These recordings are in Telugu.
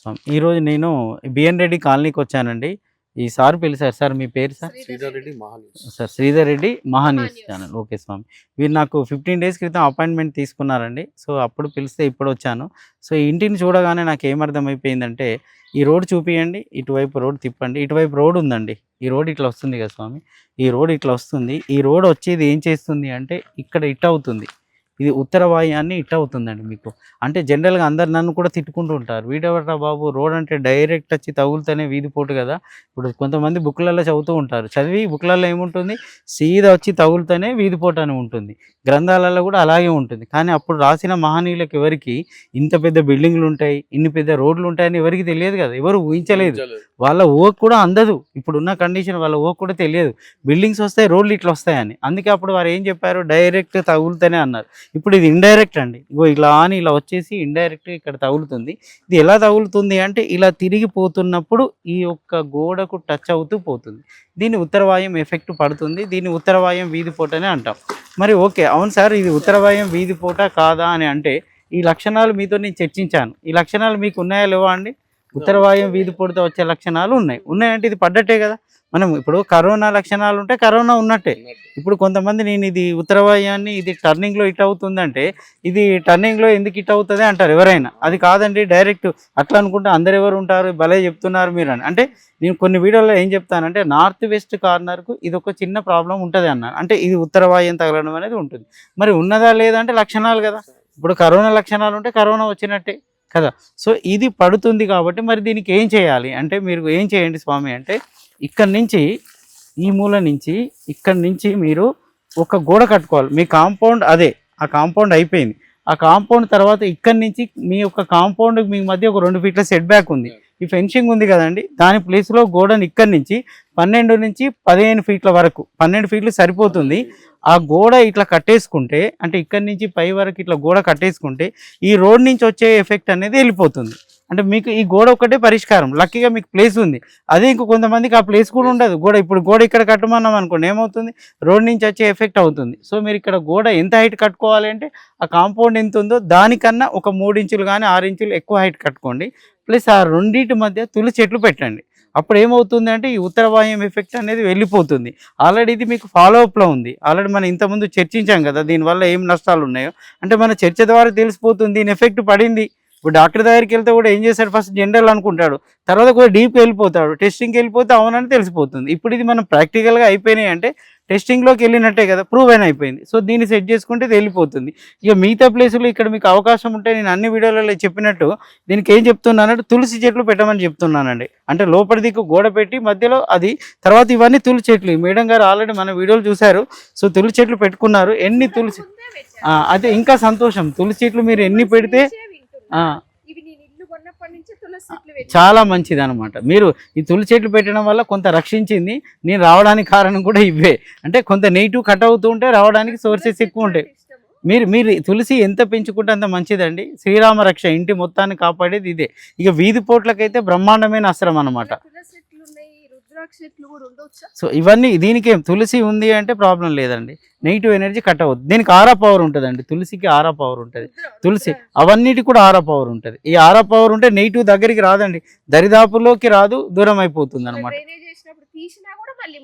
స్వామి. ఈరోజు నేను బిఎన్ రెడ్డి కాలనీకి వచ్చానండి. ఈ సార్ పిలిచారు సార్ మీ పేరు సార్? శ్రీధర్ రెడ్డి. మహానీస్ సార్ శ్రీధర్ రెడ్డి మహానీస్. ఛానల్. ఓకే స్వామి. వీరు నాకు ఫిఫ్టీన్ డేస్ క్రితం అపాయింట్మెంట్ తీసుకున్నారండి. సో అప్పుడు పిలిస్తే ఇప్పుడు వచ్చాను. సో ఈ ఇంటిని చూడగానే నాకు ఏమర్థమైపోయిందంటే ఈ రోడ్ చూపియండి ఇటువైపు రోడ్ తిప్పండి. ఇటువైపు రోడ్ ఉందండి. ఈ రోడ్ ఇట్లా వస్తుంది కదా స్వామి. ఈ రోడ్ ఇట్లా వస్తుంది. ఈ రోడ్ వచ్చేది ఏం చేస్తుంది అంటే ఇక్కడ ఇట్ అవుతుంది. ఇది ఉత్తర వాయుయాన్ని ఇట్ అవుతుందండి మీకు. అంటే జనరల్గా అందరు నన్ను కూడా తిట్టుకుంటూ ఉంటారు. వీడెవరా బాబు? రోడ్ అంటే డైరెక్ట్ వచ్చి తగులుతూనే వీధిపోటు కదా. ఇప్పుడు కొంతమంది బుక్లలో చదువుతూ ఉంటారు. చదివి బుక్లలో ఏముంటుంది? సీదా వచ్చి తగులుతూనే వీధిపోటు అని ఉంటుంది. గ్రంథాలలో కూడా అలాగే ఉంటుంది. కానీ అప్పుడు రాసిన మహనీయులకు ఎవరికి ఇంత పెద్ద బిల్డింగ్లు ఉంటాయి? ఇన్ని పెద్ద రోడ్లు ఉంటాయని ఎవరికి తెలియదు కదా. ఎవరు ఊహించలేదు. వాళ్ళ ఓక్ కూడా అందదు. ఇప్పుడున్న కండిషన్ వాళ్ళ ఓక్ కూడా తెలియదు. బిల్డింగ్స్ వస్తాయి రోడ్లు ఇట్లా వస్తాయని. అందుకే అప్పుడు వారు ఏం చెప్పారు? డైరెక్ట్ తగులుతూనే అన్నారు. ఇప్పుడు ఇది ఇండైరెక్ట్ అండి. ఇగో ఇలా అని ఇలా వచ్చేసి ఇండైరెక్ట్ ఇక్కడ తగులుతుంది. ఇది ఎలా తగులుతుంది అంటే ఇలా తిరిగిపోతున్నప్పుడు ఈ యొక్క గోడకు టచ్ అవుతూ పోతుంది. దీన్ని ఉత్తరవాయం ఎఫెక్ట్ పడుతుంది. దీన్ని ఉత్తరవాయం వీధిపోట అని అంటాం. మరి ఓకే అవును సార్ ఇది ఉత్తరవాయం వీధిపోట కాదా అని అంటే ఈ లక్షణాలు మీతో నేను చర్చించాను. ఈ లక్షణాలు మీకు ఉన్నాయా లేవా అండి? ఉత్తరవాయం వీధి వచ్చే లక్షణాలు ఉన్నాయి. ఉన్నాయంటే ఇది పడ్డట్టే కదా. మనం ఇప్పుడు కరోనా లక్షణాలు ఉంటే కరోనా ఉన్నట్టే. ఇప్పుడు కొంతమంది నేను ఇది ఉత్తరవాయాన్ని ఇది టర్నింగ్లో ఇట్ అవుతుందంటే ఇది టర్నింగ్లో ఎందుకు ఇట్ అవుతుంది అంటారు ఎవరైనా. అది కాదండి డైరెక్ట్ అట్లా అనుకుంటే అందరు ఎవరు ఉంటారు భలే చెప్తున్నారు మీరు అని. అంటే నేను కొన్ని వీడియోలో ఏం చెప్తానంటే నార్త్ వెస్ట్ కార్నర్కు ఇది ఒక చిన్న ప్రాబ్లం ఉంటుంది అన్న అంటే ఇది ఉత్తరవాయం తగలడం అనేది ఉంటుంది. మరి ఉన్నదా లేదంటే లక్షణాలు కదా. ఇప్పుడు కరోనా లక్షణాలు ఉంటే కరోనా వచ్చినట్టే కదా. సో ఇది పడుతుంది కాబట్టి మరి దీనికి ఏం చేయాలి? అంటే మీరు ఏం చేయండి స్వామి అంటే ఇక్కడి నుంచి ఈ మూల నుంచి ఇక్కడి నుంచి మీరు ఒక గోడ కట్టుకోవాలి. మీ కాంపౌండ్ అదే ఆ కాంపౌండ్ అయిపోయింది. ఆ కాంపౌండ్ తర్వాత ఇక్కడి నుంచి మీ యొక్క కాంపౌండ్ మీ మధ్య ఒక రెండు ఫీట్ల సెట్ బ్యాక్ ఉంది. ఈ ఫెన్సింగ్ ఉంది కదండి దాని ప్లేస్లో గోడని ఇక్కడి నుంచి పన్నెండు నుంచి పదిహేను ఫీట్ల వరకు పన్నెండు ఫీట్లు సరిపోతుంది. ఆ గోడ ఇట్లా కట్టేసుకుంటే అంటే ఇక్కడి నుంచి పై వరకు ఇట్లా గోడ కట్టేసుకుంటే ఈ రోడ్ నుంచి వచ్చే ఎఫెక్ట్ అనేది వెళ్ళిపోతుంది. అంటే మీకు ఈ గోడ ఒకటే పరిష్కారం. లక్కీగా మీకు ప్లేస్ ఉంది. అదే ఇంకో కొంతమందికి ఆ ప్లేస్ కూడా ఉండదు. గోడ ఇప్పుడు గోడ ఇక్కడ కట్టమన్నాం అనుకోండి ఏమవుతుంది? రోడ్ నుంచి వచ్చే ఎఫెక్ట్ అవుతుంది. సో మీరు ఇక్కడ గోడ ఎంత హైట్ కట్టుకోవాలి అంటే ఆ కాంపౌండ్ ఎంత ఉందో దానికన్నా ఒక మూడు ఇంచులు కానీ ఆరు ఇంచులు ఎక్కువ హైట్ కట్టుకోండి. ప్లస్ ఆ రెండింటి మధ్య తులి చెట్లు పెట్టండి. అప్పుడు ఏమవుతుంది అంటే ఈ ఉత్తరవాయం ఎఫెక్ట్ అనేది వెళ్ళిపోతుంది. ఆల్రెడీ ఇది మీకు ఫాలో అప్లో ఉంది. ఆల్రెడీ మనం ఇంతకుముందు చర్చించాం కదా దీనివల్ల ఏం నష్టాలు ఉన్నాయో. అంటే మన చర్చ ద్వారా తెలిసిపోతుంది దీని ఎఫెక్ట్ పడింది. ఇప్పుడు డాక్టర్ దగ్గరికి వెళ్తే కూడా ఏం చేస్తాడు ఫస్ట్ జనరల్ అనుకుంటాడు. తర్వాత కూడా డీప్ వెళ్ళిపోతాడు. టెస్టింగ్కి వెళ్ళిపోతే అవునని తెలిసిపోతుంది. ఇప్పుడు ఇది మనం ప్రాక్టికల్గా అయిపోయినాయి అంటే టెస్టింగ్లోకి వెళ్ళినట్టే కదా ప్రూవ్ అయిన అయిపోయింది. సో దీన్ని సెట్ చేసుకుంటే వెళ్ళిపోతుంది. ఇక మిగతా ప్లేసులు ఇక్కడ మీకు అవకాశం ఉంటే నేను అన్ని వీడియోలలో చెప్పినట్టు దీనికి ఏం చెప్తున్నానంటే తులసి చెట్లు పెట్టమని చెప్తున్నానండి. అంటే లోపలి దిక్కు గోడ పెట్టి మధ్యలో అది తర్వాత ఇవన్నీ తులసి చెట్లు. మేడం గారు ఆల్రెడీ మన వీడియోలు చూశారు. సో తులసి చెట్లు పెట్టుకున్నారు. ఎన్ని తులసి అదే ఇంకా సంతోషం. తులసి చెట్లు మీరు ఎన్ని పెడితే చాలా మంచిది అనమాట మీరు ఈ తులసి చెట్లు పెట్టడం వల్ల కొంత రక్షించింది నేను రావడానికి కారణం కూడా ఇవే. అంటే కొంత నెగిటివ్ కట్ అవుతూ ఉంటే రావడానికి సోర్సెస్ ఎక్కువ ఉంటాయి. మీరు మీరు తులసి ఎంత పెంచుకుంటే అంత మంచిదండి. శ్రీరామ రక్ష ఇంటి మొత్తాన్ని కాపాడేది ఇదే. ఇక వీధి పోట్లకైతే బ్రహ్మాండమైన అస్త్రం అనమాట రుద్రాక్ష చెట్లు కూడా ఉండొచ్చా? సో ఇవన్నీ దీనికి ఏం తులసి ఉంది అంటే ప్రాబ్లం లేదండి. నెగిటివ్ ఎనర్జీ కట్ అవ్వద్దు దీనికి ఆరా పవర్ ఉంటుందండి. తులసికి ఆరా పవర్ ఉంటుంది. తులసి అవన్నిటి కూడా ఆరా పవర్ ఉంటుంది. ఈ ఆరా పవర్ ఉంటే నెగిటివ్ దగ్గరికి రాదండి. దరిదాపుల్లోకి రాదు దూరం అయిపోతుంది అనమాట మళ్ళీ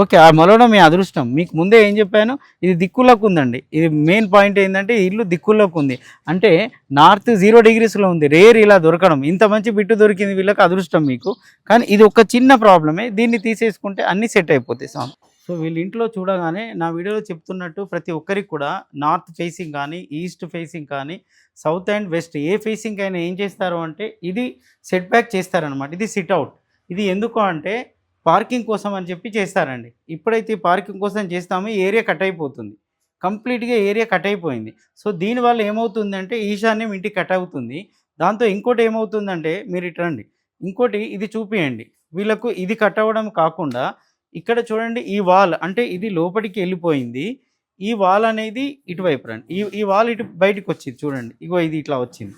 ఓకే ఆ మొలవడం మీ అదృష్టం. మీకు ముందే ఏం చెప్పాను? ఇది దిక్కులకు ఉందండి ఇది మెయిన్ పాయింట్ ఏంటంటే ఇల్లు దిక్కులకు ఉంది అంటే నార్త్ జీరో డిగ్రీస్లో ఉంది. రేర్ ఇలా దొరకడం. ఇంత మంచి బిట్టు దొరికింది వీళ్ళకి అదృష్టం మీకు. కానీ ఇది ఒక చిన్న ప్రాబ్లమే దీన్ని తీసేసుకుంటే అన్నీ సెట్ అయిపోతాయి సామ్ సో వీళ్ళ ఇంట్లో చూడగానే నా వీడియోలో చెప్తున్నట్టు ప్రతి ఒక్కరికి కూడా నార్త్ ఫేసింగ్ కానీ ఈస్ట్ ఫేసింగ్ కానీ south and west a facing అయినా ఏం చేస్తారు అంటే ఇది సెట్ బ్యాక్ చేస్తారనమాట ఇది సిట్ అవుట్ ఇది ఎందుకు అంటే పార్కింగ్ కోసం అని చెప్పి చేస్తారండి. ఇప్పుడైతే పార్కింగ్ కోసం చేస్తామో ఏరియా కట్ అయిపోతుంది. కంప్లీట్గా ఏరియా కట్ అయిపోయింది. సో దీనివల్ల ఏమవుతుందంటే ఈశాన్యం ఇంటికి కట్ అవుతుంది. దాంతో ఇంకోటి ఏమవుతుందంటే మీరు ఇటండి రండి. ఇంకోటి ఇది చూపియండి. వీళ్ళకు ఇది కట్ అవ్వడం కాకుండా ఇక్కడ చూడండి ఈ వాల్ అంటే ఇది లోపలికి వెళ్ళిపోయింది. ఈ వాల్ అనేది ఇటువైపు రండి. ఈ ఈ వాల్ ఇటు బయటికి వచ్చింది చూడండి. ఇగో ఇది ఇట్లా వచ్చింది.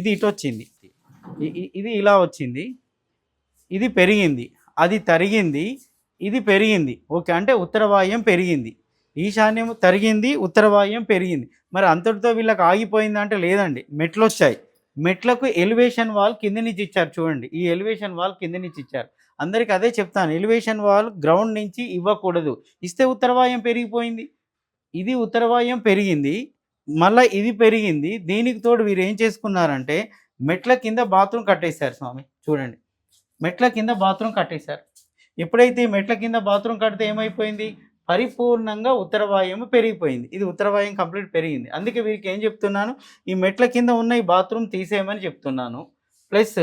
ఇది ఇటు వచ్చింది. ఇది ఇలా వచ్చింది. ఇది పెరిగింది. అది తరిగింది ఇది పెరిగింది. ఓకే అంటే ఉత్తరవాయం పెరిగింది. ఈశాన్యం తరిగింది ఉత్తరవాయం పెరిగింది. మరి అంతటితో వీళ్ళకి ఆగిపోయింది అంటే లేదండి. మెట్లు వచ్చాయి మెట్లకు ఎలివేషన్ వాల్ కింద నుంచి ఇచ్చారు చూడండి. ఈ ఎలివేషన్ వాల్ కింద నుంచి ఇచ్చారు. అందరికి అదే చెప్తాను. ఎలివేషన్ వాల్ గ్రౌండ్ నుంచి ఇవ్వకూడదు. ఇస్తే ఉత్తరవాయం పెరిగిపోయింది. ఇది ఉత్తరవాయం పెరిగింది. మళ్ళీ ఇది పెరిగింది. దీనికి తోడు వీరు ఏం చేసుకున్నారంటే మెట్ల కింద బాత్రూమ్ కట్టేశారు స్వామి. చూడండి. మెట్ల కింద బాత్రూమ్ కట్టేశారు. ఎప్పుడైతే ఈ మెట్ల కింద బాత్రూమ్ కడితే ఏమైపోయింది? పరిపూర్ణంగా ఉత్తరవాయం పెరిగిపోయింది. ఇది ఉత్తరవాయం కంప్లీట్ పెరిగింది. అందుకే వీరికి ఏం చెప్తున్నాను? ఈ మెట్ల కింద ఉన్న ఈ బాత్రూమ్ తీసేయమని చెప్తున్నాను. ప్లస్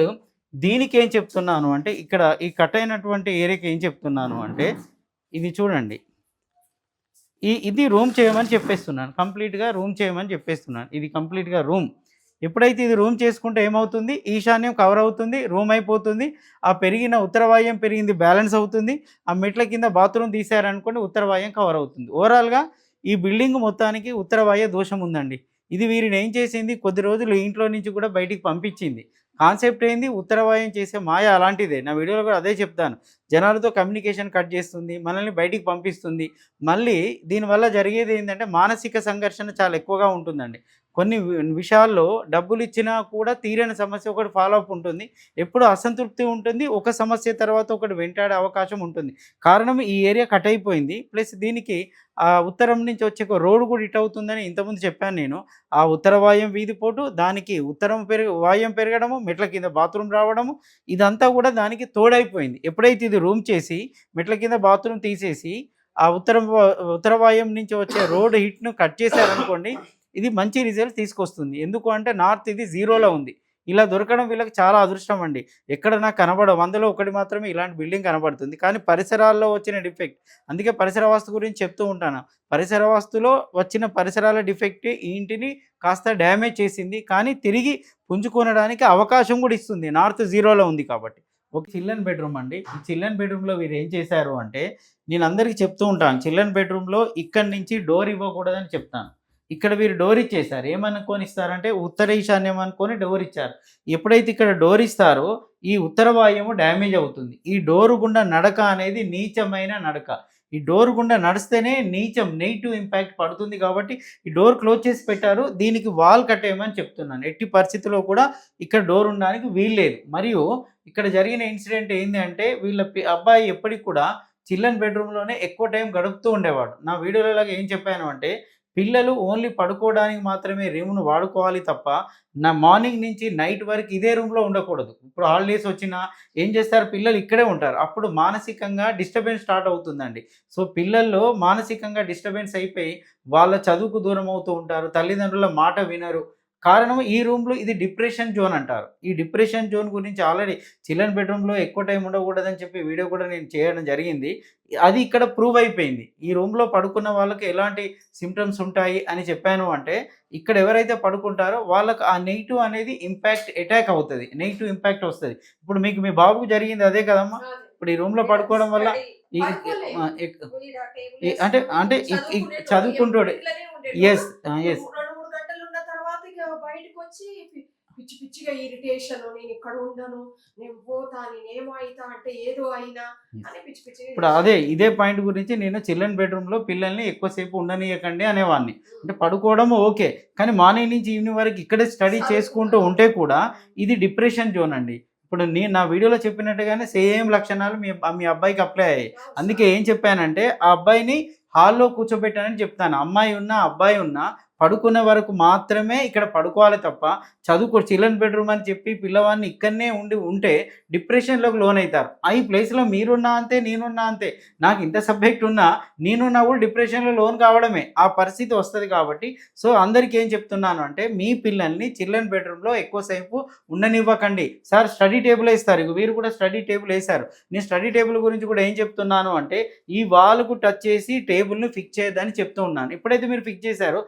దీనికి ఏం చెప్తున్నాను అంటే ఇక్కడ ఈ కట్ అయినటువంటి ఏరియాకి ఏం చెప్తున్నాను అంటే ఇది చూడండి. ఈ ఇది రూమ్ చేయమని చెప్పేస్తున్నాను. కంప్లీట్గా రూమ్ చేయమని చెప్పేస్తున్నాను. ఇది కంప్లీట్గా రూమ్. ఎప్పుడైతే ఇది రూమ్ చేసుకుంటే ఏమవుతుంది? ఈశాన్యం కవర్ అవుతుంది రూమ్ అయిపోతుంది. ఆ పెరిగిన ఉత్తరవాయం పెరిగింది బ్యాలెన్స్ అవుతుంది. ఆ మెట్ల కింద బాత్రూమ్ తీసారనుకోండి ఉత్తరవాయం కవర్ అవుతుంది. ఓవరాల్గా ఈ బిల్డింగ్ మొత్తానికి ఉత్తరవాయ దోషం ఉందండి. ఇది వీరిని ఏం చేసింది? కొద్ది రోజులు ఇంట్లో నుంచి కూడా బయటికి పంపించింది. కాన్సెప్ట్ ఏంది? ఉత్తరవాయం చేసే మాయ అలాంటిదే. నా వీడియోలో కూడా అదే చెప్తాను. జనాలతో కమ్యూనికేషన్ కట్ చేస్తుంది మనల్ని బయటికి పంపిస్తుంది. మళ్ళీ దీనివల్ల జరిగేది ఏంటంటే మానసిక సంఘర్షణ చాలా ఎక్కువగా ఉంటుందండి. కొన్ని విషయాల్లో డబ్బులు ఇచ్చినా కూడా తీరని సమస్య ఒకటి ఫాలో అప్ ఉంటుంది. ఎప్పుడు అసంతృప్తి ఉంటుంది. ఒక సమస్య తర్వాత ఒకటి వెంటాడే అవకాశం ఉంటుంది. కారణం ఈ ఏరియా కట్ అయిపోయింది. ప్లస్ దీనికి ఆ ఉత్తరం నుంచి వచ్చే ఒక రోడ్డు కూడా ఇట్ అవుతుందని ఇంతకుముందు చెప్పాను నేను. ఆ ఉత్తర వాయం వీధి పోటు దానికి ఉత్తరం పెరుగు వాయం పెరగడము మెట్ల కింద బాత్రూమ్ రావడము ఇదంతా కూడా దానికి తోడైపోయింది. ఎప్పుడైతే ఇది రూమ్ చేసి మెట్ల కింద బాత్రూమ్ తీసేసి ఆ ఉత్తరం ఉత్తర వాయుం నుంచి వచ్చే రోడ్ హిట్ను కట్ చేశారనుకోండి ఇది మంచి రిజల్ట్ తీసుకొస్తుంది. ఎందుకు అంటే నార్త్ ఇది జీరోలో ఉంది. ఇలా దొరకడం వీళ్ళకి చాలా అదృష్టం అండి. ఎక్కడ నాకు కనబడ వందలో ఒకటి మాత్రమే ఇలాంటి బిల్డింగ్ కనబడుతుంది. కానీ పరిసరాల్లో వచ్చిన డిఫెక్ట్ అందుకే పరిసర వాస్తు గురించి చెప్తూ ఉంటాను. పరిసర వాస్తులో వచ్చిన పరిసరాల డిఫెక్ట్ ఈ ఇంటిని కాస్త డ్యామేజ్ చేసింది. కానీ తిరిగి పుంజుకొనడానికి అవకాశం కూడా ఇస్తుంది. నార్త్ జీరోలో ఉంది కాబట్టి. ఒక చిల్డ్రన్ బెడ్రూమ్ అండి. ఈ చిల్డ్రన్ బెడ్రూమ్లో వీరు ఏం చేశారు అంటే నేను అందరికీ చెప్తూ ఉంటాను. చిల్డ్రన్ బెడ్రూమ్లో ఇక్కడి నుంచి డోర్ ఇవ్వకూడదని చెప్తాను. ఇక్కడ వీరు డోర్ ఇచ్చేసారు ఏమనుకొని ఇస్తారంటే ఉత్తర ఈశాన్యం అనుకొని డోర్ ఇచ్చారు. ఎప్పుడైతే ఇక్కడ డోర్ ఇస్తారో ఈ ఉత్తర వాయువు డ్యామేజ్ అవుతుంది. ఈ డోరు గుండా నడక అనేది నీచమైన నడక. ఈ డోర్ గుండా నడిస్తేనే నీచం నెగిటివ్ ఇంపాక్ట్ పడుతుంది కాబట్టి ఈ డోర్ క్లోజ్ చేసి పెట్టారు. దీనికి వాల్ కట్టేయమని చెప్తున్నాను. ఎట్టి పరిస్థితిలో కూడా ఇక్కడ డోర్ ఉండడానికి వీల్లేదు మరియు ఇక్కడ జరిగిన ఇన్సిడెంట్ ఏంటి అంటే వీళ్ళ అబ్బాయి ఎప్పటికి కూడా చిల్డ్రన్ బెడ్రూమ్లోనే ఎక్కువ టైం గడుపుతూ ఉండేవాడు. నా వీడియోలో ఏం చెప్పాను అంటే పిల్లలు ఓన్లీ పడుకోవడానికి మాత్రమే రూమ్ను వాడుకోవాలి తప్ప నా మార్నింగ్ నుంచి నైట్ వరకు ఇదే రూమ్లో ఉండకూడదు. ఇప్పుడు హాలిడేస్ వచ్చినా ఏం చేస్తారు? పిల్లలు ఇక్కడే ఉంటారు. అప్పుడు మానసికంగా డిస్టర్బెన్స్ స్టార్ట్ అవుతుందండి. సో పిల్లల్లో మానసికంగా డిస్టర్బెన్స్ అయిపోయి వాళ్ళ చదువుకు దూరం అవుతూ ఉంటారు. తల్లిదండ్రుల మాట వినరు. కారణం ఈ రూమ్లో ఇది డిప్రెషన్ జోన్ అంటారు. ఈ డిప్రెషన్ జోన్ గురించి ఆల్రెడీ చిల్డ్రన్ బెడ్రూమ్లో ఎక్కువ టైం ఉండకూడదని చెప్పి వీడియో కూడా నేను చేయడం జరిగింది. అది ఇక్కడ ప్రూవ్ అయిపోయింది. ఈ రూమ్లో పడుకున్న వాళ్ళకి ఎలాంటి సిమ్టమ్స్ ఉంటాయి అని చెప్పాను అంటే ఇక్కడ ఎవరైతే పడుకుంటారో వాళ్ళకి ఆ నెగిటివ్ అనేది ఇంపాక్ట్ అటాక్ అవుతుంది. నెగిటివ్ ఇంపాక్ట్ వస్తుంది. ఇప్పుడు మీకు మీ బాబుకు జరిగింది అదే కదమ్మా? ఇప్పుడు ఈ రూమ్లో పడుకోవడం వల్ల అంటే అంటే చదువుకుంటాడు. ఎస్ ఎస్ రెండు మూడు గంటలు ఉన్న తర్వాత ఇక బయటకు వచ్చి పిచ్చి పిచ్చిగా ఇరిటేషన్ నేను ఇక్కడ ఉండను నేను పోతా నేను ఏమో అంటే ఏదో అయినా అని పిచ్చి పిచ్చిగా ఇప్పుడు అదే ఇదే పాయింట్ గురించి నేను చిల్డ్రన్ బెడ్రూమ్లో పిల్లల్ని ఎక్కువసేపు ఉండనీయకండి అనేవాడిని అంటే పడుకోవడం ఓకే కానీ మార్నింగ్ నుంచి ఈవినింగ్ వరకు ఇక్కడే స్టడీ చేసుకుంటూ ఉంటే కూడా ఇది డిప్రెషన్ జోన్ అండి. ఇప్పుడు నేను నా వీడియోలో చెప్పినట్టుగానే సేమ్ లక్షణాలు మీ మీ అబ్బాయికి అప్లై అయ్యాయి. అందుకే ఏం చెప్పానంటే ఆ అబ్బాయిని హాల్లో కూర్చోబెట్టానని చెప్తాను. అమ్మాయి ఉన్నా అబ్బాయి ఉన్నా పడుకునే వరకు మాత్రమే ఇక్కడ పడుకోవాలి తప్ప చదువుకో చిల్డ్రన్ బెడ్రూమ్ అని చెప్పి పిల్లవాడిని ఇక్కడనే ఉండి ఉంటే డిప్రెషన్లోకి లోన్ అవుతారు ఆ ఈ ప్లేస్లో మీరున్నా అంతే నేనున్నా అంతే. నాకు ఇంత సబ్జెక్ట్ ఉన్నా నేనున్నా కూడా డిప్రెషన్లో లోన్ కావడమే. ఆ పరిస్థితి వస్తుంది కాబట్టి. సో అందరికీ ఏం చెప్తున్నాను అంటే మీ పిల్లల్ని చిల్డ్రన్ బెడ్రూమ్లో ఎక్కువసేపు ఉండనివ్వకండి. సార్ స్టడీ టేబుల్ వేస్తారు. ఇక వీరు కూడా స్టడీ టేబుల్ వేశారు. నేను స్టడీ టేబుల్ గురించి కూడా ఏం చెప్తున్నాను అంటే ఈ వాల్కు టచ్ చేసి టేబుల్ని ఫిక్స్ చేయదని చెప్తూ ఉన్నాను. ఎప్పుడైతే మీరు ఫిక్స్ చేశారో.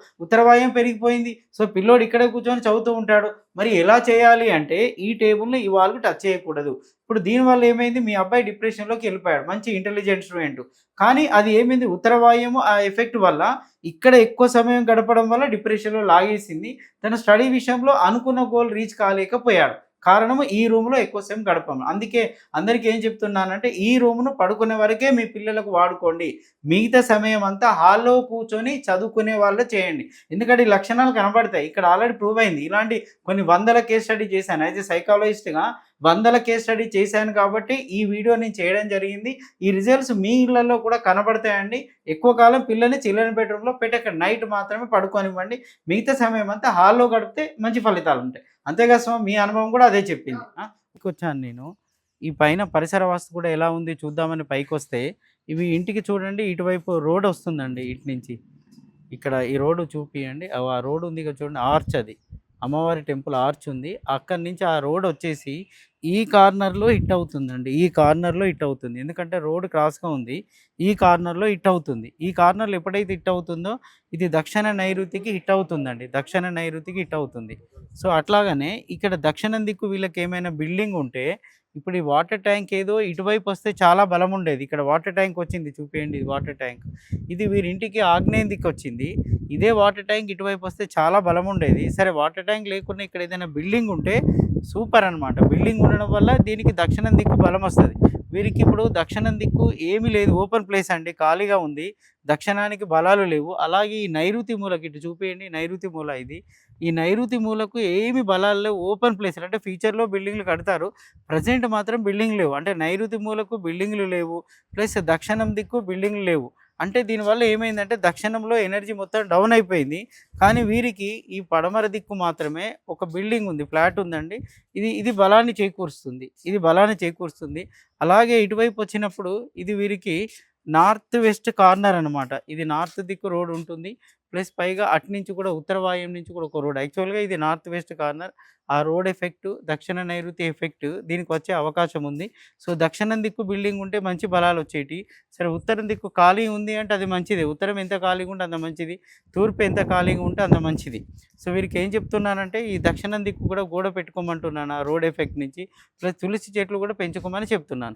ఉత్తరవాయం పెరిగిపోయింది. సో పిల్లోడు ఇక్కడే కూర్చొని చదువుతూ ఉంటాడు. మరి ఎలా చేయాలి అంటే ఈ టేబుల్ని ఈ టచ్ చేయకూడదు. ఇప్పుడు దీనివల్ల ఏమైంది? మీ అబ్బాయి డిప్రెషన్లోకి వెళ్ళిపోయాడు. మంచి ఇంటెలిజెంట్ స్టూడెంట్. కానీ అది ఏమైంది? ఉత్తరవాయము ఆ ఎఫెక్ట్ వల్ల ఇక్కడ ఎక్కువ సమయం గడపడం వల్ల డిప్రెషన్లో లాగేసింది. తన స్టడీ విషయంలో అనుకున్న గోల్ రీచ్ కాలేకపోయాడు. కారణము ఈ రూమ్లో ఎక్కువసేపు గడపము. అందుకే అందరికీ ఏం చెప్తున్నానంటే ఈ రూమ్ను పడుకునే వరకే మీ పిల్లలకు వాడుకోండి. మిగతా సమయం అంతా హాల్లో కూర్చొని చదువుకునే వాళ్ళు చేయండి. ఎందుకంటే ఈ లక్షణాలు కనబడతాయి. ఇక్కడ ఆల్రెడీ ప్రూవ్ అయింది. ఇలాంటి కొన్ని వందల కేస్ స్టడీ చేశాను. అయితే సైకాలజిస్ట్గా వందల కేస్ స్టడీ చేశాను కాబట్టి ఈ వీడియో నేను చేయడం జరిగింది. ఈ రిజల్ట్స్ మీ ఇళ్ళలో కూడా కనబడతాయండి. ఎక్కువ కాలం పిల్లల్ని చిల్డ్రన్ బెడ్రూమ్లో పెట్టక నైట్ మాత్రమే పడుకోనివ్వండి. మిగతా సమయం అంతా హాల్లో గడిపితే మంచి ఫలితాలు ఉంటాయి. అంతేగా స్వామి మీ అనుభవం కూడా అదే చెప్పింది. వచ్చాను నేను. ఈ పైన పరిసర వాస్తు కూడా ఎలా ఉంది చూద్దామని పైకి వస్తే ఇవి ఇంటికి చూడండి ఇటువైపు రోడ్ వస్తుందండి ఇటు నుంచి. ఇక్కడ ఈ రోడ్డు చూపియండి. ఆ ఆ రోడ్ ఉంది చూడండి ఆర్చ్ అది. అమ్మవారి టెంపుల్ ఆర్చ్ ఉంది. అక్కడి నుంచి ఆ రోడ్ వచ్చేసి ఈ కార్నర్లో హిట్ అవుతుందండి. ఈ కార్నర్లో హిట్ అవుతుంది. ఎందుకంటే రోడ్ క్రాస్గా ఉంది. ఈ కార్నర్లో హిట్ అవుతుంది. ఈ కార్నర్లో ఎప్పుడైతే హిట్ అవుతుందో ఇది దక్షిణ నైరుతికి హిట్ అవుతుందండి. దక్షిణ నైరుతికి హిట్ అవుతుంది. సో అట్లాగనే ఇక్కడ దక్షిణం దిక్కు వీళ్ళకి ఏమైనా బిల్డింగ్ ఉంటే ఇప్పుడు ఈ వాటర్ ట్యాంక్ ఏదో ఇటువైపు వస్తే చాలా బలం ఉండేది ఇక్కడ వాటర్ ట్యాంక్ వచ్చింది చూపేయండి ఇది వాటర్ ట్యాంక్. ఇది వీరింటికి ఆగ్నేయం దిక్కు వచ్చింది ఇదే వాటర్ ట్యాంక్ ఇటువైపు వస్తే చాలా బలం ఉండేది సరే వాటర్ ట్యాంక్ లేకుండా ఇక్కడ ఏదైనా బిల్డింగ్ ఉంటే సూపర్ అన్నమాట. బిల్డింగ్ ఉండడం వల్ల దీనికి దక్షిణం దిక్కు బలం వస్తుంది వీరికి ఇప్పుడు దక్షిణం దిక్కు ఏమీ లేదు. ఓపెన్ ప్లేస్ అండి. ఖాళీగా ఉంది. దక్షిణానికి బలాలు లేవు. అలాగే ఈ నైరుతి మూలకి ఇటు చూపేయండి. నైరుతి మూల ఇది. ఈ నైరుతి మూలకు ఏమి బలాలు లేవు. ఓపెన్ ప్లేస్ అంటే ఫ్యూచర్లో బిల్డింగ్లు కడతారు. ప్రజెంట్ మాత్రం బిల్డింగ్ లేవు. అంటే నైరుతి మూలకు బిల్డింగ్లు లేవు. ప్లస్ దక్షిణం దిక్కు బిల్డింగ్లు లేవు. అంటే దీనివల్ల ఏమైందంటే దక్షిణంలో ఎనర్జీ మొత్తం డౌన్ అయిపోయింది. కానీ వీరికి ఈ పడమర దిక్కు మాత్రమే ఒక బిల్డింగ్ ఉంది ఫ్లాట్ ఉందండి. ఇది ఇది బలాన్ని చేకూరుస్తుంది ఇది బలాన్ని చేకూరుస్తుంది. అలాగే ఇటువైపు వచ్చినప్పుడు ఇది వీరికి నార్త్ వెస్ట్ కార్నర్ అనమాట ఇది నార్త్ దిక్కు రోడ్ ఉంటుంది. ప్లస్ పైగా అటు నుంచి కూడా ఉత్తరవాయం నుంచి కూడా ఒక రోడ్. యాక్చువల్గా ఇది నార్త్ వెస్ట్ కార్నర్. ఆ రోడ్ ఎఫెక్ట్ దక్షిణ నైరుతి ఎఫెక్ట్ దీనికి వచ్చే అవకాశం ఉంది. సో దక్షిణం దిక్కు బిల్డింగ్ ఉంటే మంచి బలాలు వచ్చేటి. సరే ఉత్తరం దిక్కు ఖాళీ ఉంది అంటే అది మంచిది. ఉత్తరం ఎంత ఖాళీగా ఉంటే అంత మంచిది. తూర్పు ఎంత ఖాళీగా ఉంటే అంత మంచిది. సో వీరికి ఏం చెప్తున్నానంటే ఈ దక్షిణం దిక్కు కూడా గోడ పెట్టుకోమంటున్నాను ఆ రోడ్ ఎఫెక్ట్ నుంచి. ప్లస్ తులసి చెట్లు కూడా పెంచుకోమని చెప్తున్నాను.